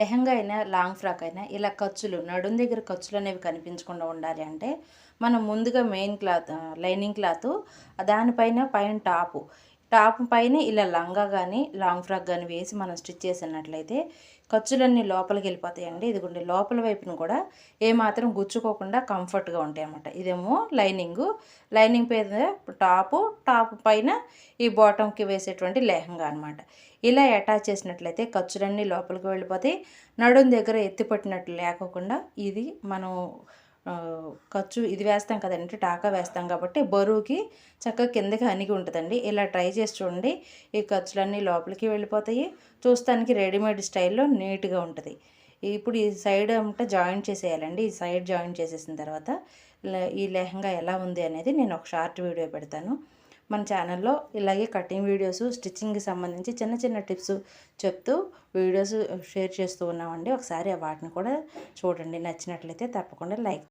లెహంగా అయినా long frock అయినా ఇలా ఖర్చులు నడుం దగ్గర ఖర్చులు అనేవి కనిపించకుండా ఉండాలి అంటే మనం ముందుగా మెయిన్ క్లాత్ లైనింగ్ క్లాత్ దానిపైన పైన టాపు. టాప్ పైన ఇలా లంగా కానీ లాంగ్ ఫ్రాక్ కానీ వేసి మనం స్టిచ్ చేసినట్లయితే ఖర్చులన్నీ లోపలికి వెళ్ళిపోతాయండి. ఇదిగోండి లోపల వైపును కూడా ఏమాత్రం గుచ్చుకోకుండా కంఫర్ట్గా ఉంటాయి అన్నమాట ఇదేమో లైనింగు. లైనింగ్ పైన టాపు టాప్ పైన ఈ బాటంకి వేసేటువంటి లెహంగా అనమాట ఇలా అటాచ్ చేసినట్లయితే ఖర్చులన్నీ లోపలికి వెళ్ళిపోతాయి. నడుం దగ్గర ఎత్తిపట్టినట్లు లేకోకుండా ఇది మనం ఖర్చు ఇది వేస్తాం కదండి టాకా వేస్తాం కాబట్టి బరువుకి చక్కగా కిందకి అణిగి ఉంటుందండి. ఇలా ట్రై చేసి చూడండి ఈ ఖర్చులన్నీ లోపలికి వెళ్ళిపోతాయి. చూస్తానికి రెడీమేడ్ స్టైల్లో నీట్గా ఉంటుంది. ఇప్పుడు ఈ సైడ్ అంతా జాయింట్ చేసేయాలండి. ఈ సైడ్ జాయింట్ చేసేసిన తర్వాత ఈ లెహంగా ఎలా ఉంది అనేది నేను ఒక షార్ట్ వీడియో పెడతాను. మన ఛానల్లో ఇలాగే కటింగ్ వీడియోస్ స్టిచ్చింగ్కి సంబంధించి చిన్న చిన్న టిప్స్ చెప్తూ వీడియోస్ షేర్ చేస్తూ ఉన్నామండి. ఒకసారి వాటిని కూడా చూడండి. నచ్చినట్లయితే తప్పకుండా లైక్